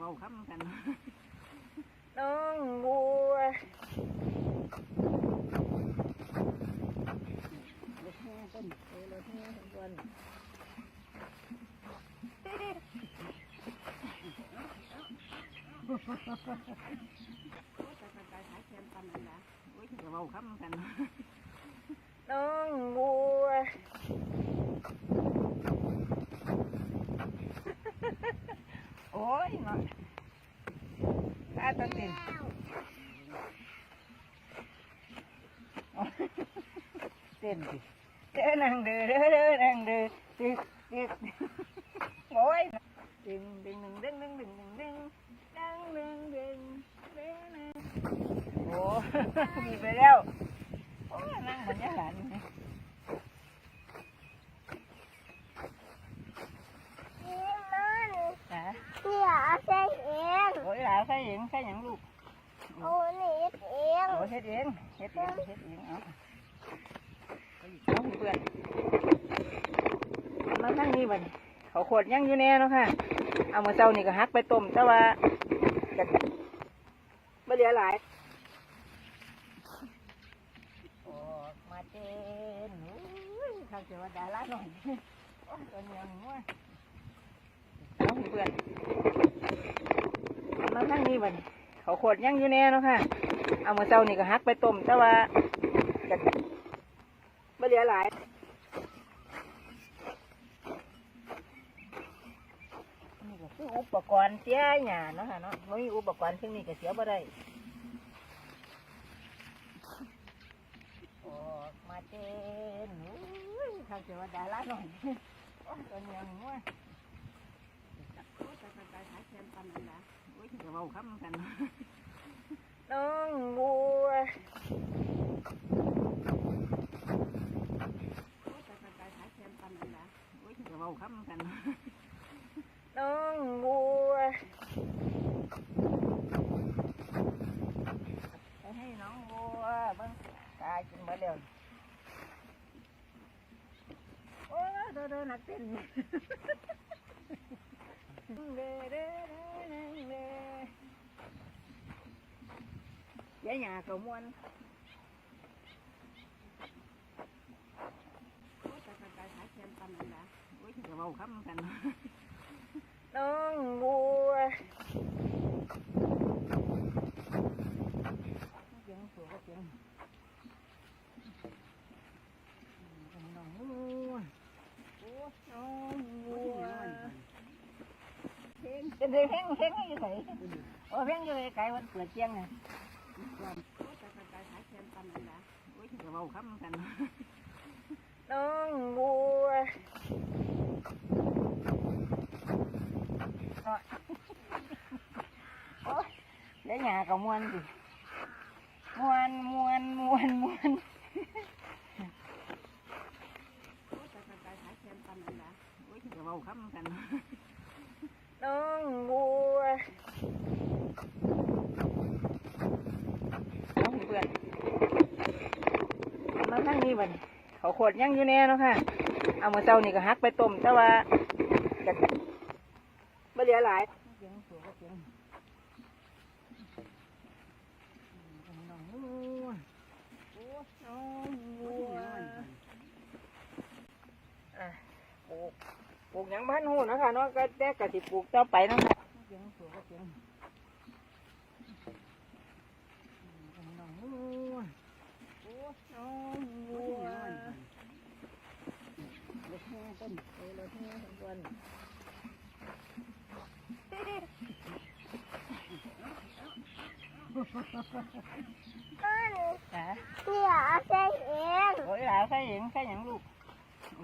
เว้าคำกัน น้องบัวรถแห่ต้นเออรถแห่ทุกวันเว้าคำกัน น้องบัว Ôi mà. Ta ta tìm? Tìm gì? Thế nàng đưa đưa đưa nàng đưa Tiếc tiếc Ôi Đừng đừng đừng đừng đừng đừng. Đừng đừng Đang đừng đừng đừng Ủa? Gì vậy đâu? Ủa nàng còn nhớ lại. เองเฮ็ดเองเฮ็ดเองเอาเอาเพื่อนมาทั้งนี้บัดนี้เขาขวดยังอยู่แน่เนาะค่ะ เอามาเจ้านี่ก็ฮักไปต้มแต่ว่าจะไม่เหลือหลายออกมาเจนโอ้ยข้าเจอว่าดาราหน่อยโอ้ยตัวเหนียวหนูว่ะเอาเพื่อนมาทั้งนี้บัดนี้เขาขวดยังอยู่แน่เนาะค่ะ เอามาเจ้านี่ก็ฮักไปต้ม แต่ว่าจะไม่เหลือหลายนี่ก็คืออุปกรณ์เสียหยาเนาะค่ะเนาะไม่มีอุปกรณ์ซึ่งนี่ก็เสียบ่ได้ออกมาเจนโอ้ยข้าเจอว่าดาราหน่อยโอ้ยตัวเหนียวหนูว่ะโอ้ยตายตายตายหายแขนปันนั่นละโอ้ยจะเว้าคำกัน น้องบัวน้องบัวไปให้น้องบัวบังตายกินมาเร็วโอ้เดินหนักเต้น Cả nhà cùng anh. Đơn mua Hén hén hén như thế. Ủa, hén như thế cái vẫn cửa chiên này. ngô khắm cành đón mua rồi để nhà còn mua anh gì? Mua anh mua anh mua anh mua anh đón mua มาทั้งนี้บัดนี้เขาขวดยังอยู่แน่เนาะค่ะ เอามาเจ้านี่ก็ฮักไปต้มแต่ว่าจะไม่เหลือหลายปลูกยังบ้านหูนะคะเนาะก็แต่กะสิปลูกต่อไปนะคะ quên Hả? Đi ở xe điện Ủa là xe điện, xe nhận luôn.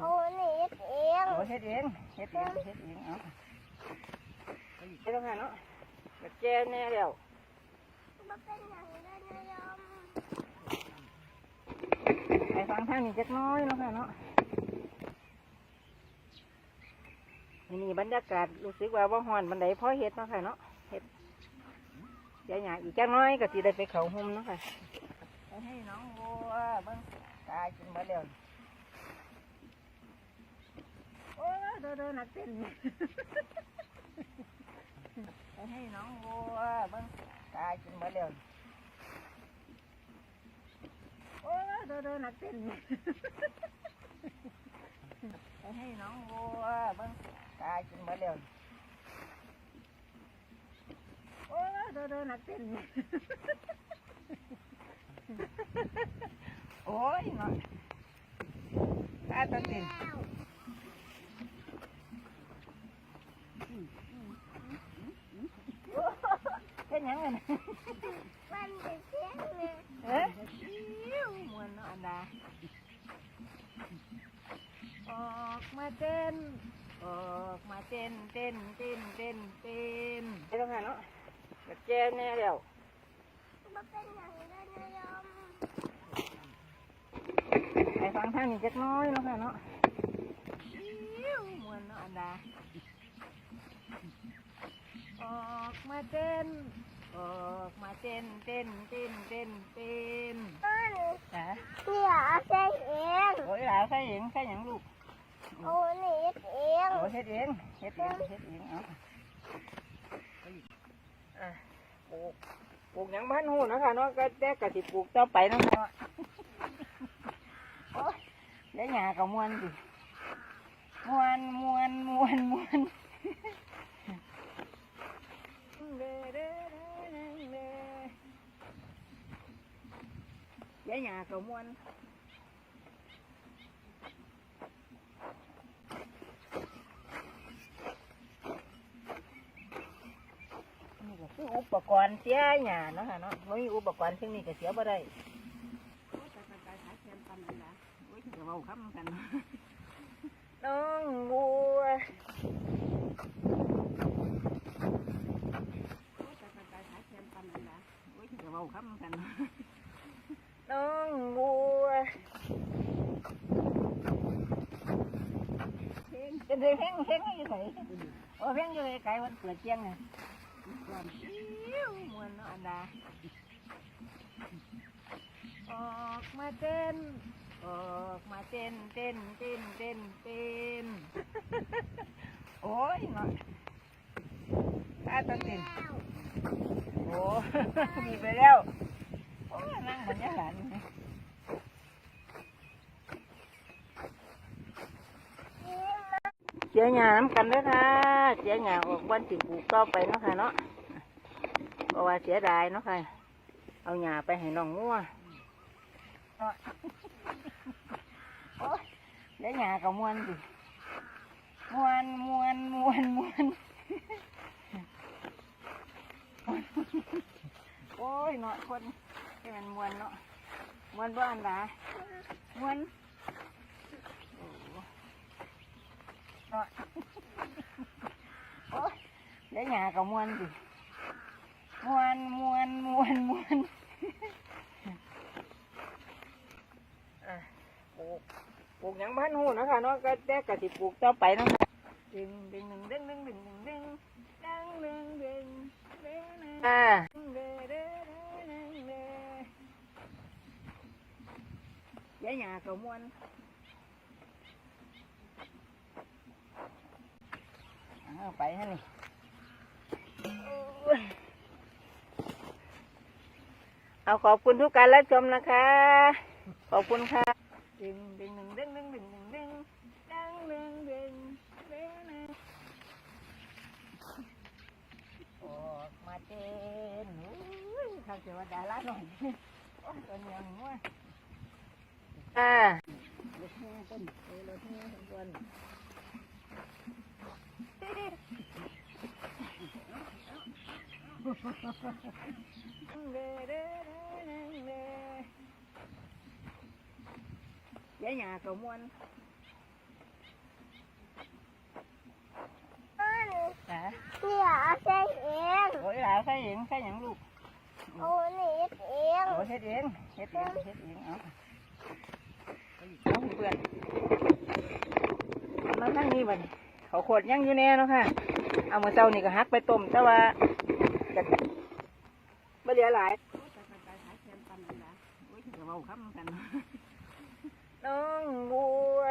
Ủa hết điện Ủa hết điện, hết điện, hết điện đó Cái gì đó nó. Bật che nè đều. Bật cái nhận lên đây chắc nói nó hả nó. นี่บรรยากาศรู้สึกว่าว่าห่อนมันไดเพราะเห็ดเนาะค่ะเนาะเห็ดยาหญ่อีกแค่น้อยก็ตีได้ไปเขาหุ่มเนาะค่ะให้น้องวัวบิ้งตายกินมาเร็วโอ้ดูดูนนักเต้นให้น้องวัวบิ้งตายกินมาเร็วโอ้ดูดูนนักเต้นให้น้องวัวบิ้ง ตายกินหมดแล้วโอ้ยเดินเดินนักเต้นโอ้ยเนาะตาต้นเต้นเป็นหยังไงมันเป็นเสียงเลยเอ๊ะมวนเนาะอันดาออกมาเต้น ออกมาเต้นเต้นเต้นเต้นเต้นไอ้ต้องหาเนาะแบบแจ้แน่แล้วมันเป็นอย่างนั้นนะยมไอ้ฟังทางนี้จักหน้อยเนาะค่ะเนาะมวนเนาะอันดาออกมาเต้นออกมาเต้นเต้นเต้นเต้นเต้นมันจ้ะเดี๋ยวเส้นเองโอ้ยหลานใส่เองใส่หยังลูก โอ้หนีเองโอ้เฮ็ดเองเฮ็ดเองเฮ็ดเองเอาอะปลูกปลูกหยังบ้านหูเนาะคะเนาะก็แต่กะสิปลูกต่อไปเนาะเนาะโอ้ยแล้วหญ้าก็ม่วนดิม่วนม่วนม่วนม่วนเด้อเด้อเด้อเด้อเด้อแล้วหญ้าก็ม่วนนี่ก็คืออุ ปกรณ์เสียหยาเนาะค่ะเนาะไม่มีอุปกรณ์เช่นนี้ก็เสียบ่ได้โอ้ยจะเว้าคำกันน้องบัวโอ้ยจะเว้าคำกันน้องบัวเพลงเป็นเพลงเพลงอยู่ไหนโอ้เพลงอยู่ไกลวันเกิดเจียงไง ความชิวมวนเนาะอันดาออกมาเต้น ออกมาเต้นเต้นเต้นเต้นเต้นโอ้ยเนาะตาต้นเต้นโอ้มีไปแล้วโอ้ยนั่งบนยาหลานนี่เจียหยาน้ำกันด้วยค่ะเจียหยาออกวันสิปลูกต่อไปเนาะค่ะเนาะเพราะว่าเสียดายเนาะค่ะ เอาหญ้าไปให้น้องงัวเนาะโอ้ยวหญ้าก็มวนสิมวนมวนมวนมวนโอ้ยเนาะคนที่มันมวนเนาะมวนบ้านหลามวนโอ้เนาะโอ้ยแล้วหญ้าก็มวนสิมวนมวนมวนมวนปลูกปลูกหยังบ้านหูนะคะเนาะก็แต่กะสิปลูกต่อไปเนาะดึงดึงดึงดึงดึงดึงดึงดึงดึงดึงดึงดึงดึงอ่าดึงดึงดึงดึงดึงยายหยาก็มวน เอาไปฮะนี่เอาขอบคุณทุกการรับชมนะคะ ขอบคุณค่ะดึงดึงดึงดึงดึงดึงดึงดึงดึงดึงดึงดึงดึงออกมาเต้นโอ้ยข้าเทวดาละหน่อยโอ้ยตัวเนียวหนเออรถแห่ต้นต้นเด้อเด้อเด้อเด้อเด้อยายหยาก็ม่วนมันจ้ะเดี๋ยองโอ้ยหลา Giá nhà cầu mua anh. Hả? Đi ở xe yên Ủa là xe yên, xe nhận luôn. Ủa này hết yên Ủa hết yên, hết yên, hết yên Ủa Có gì không vườn Nó nắng như mình ขาขวดยังอยู่แน่นะคะเอามาเจ้านี่ก็ฮักไปต้มแต่ว่าไม่เหลือหลายน้องบัว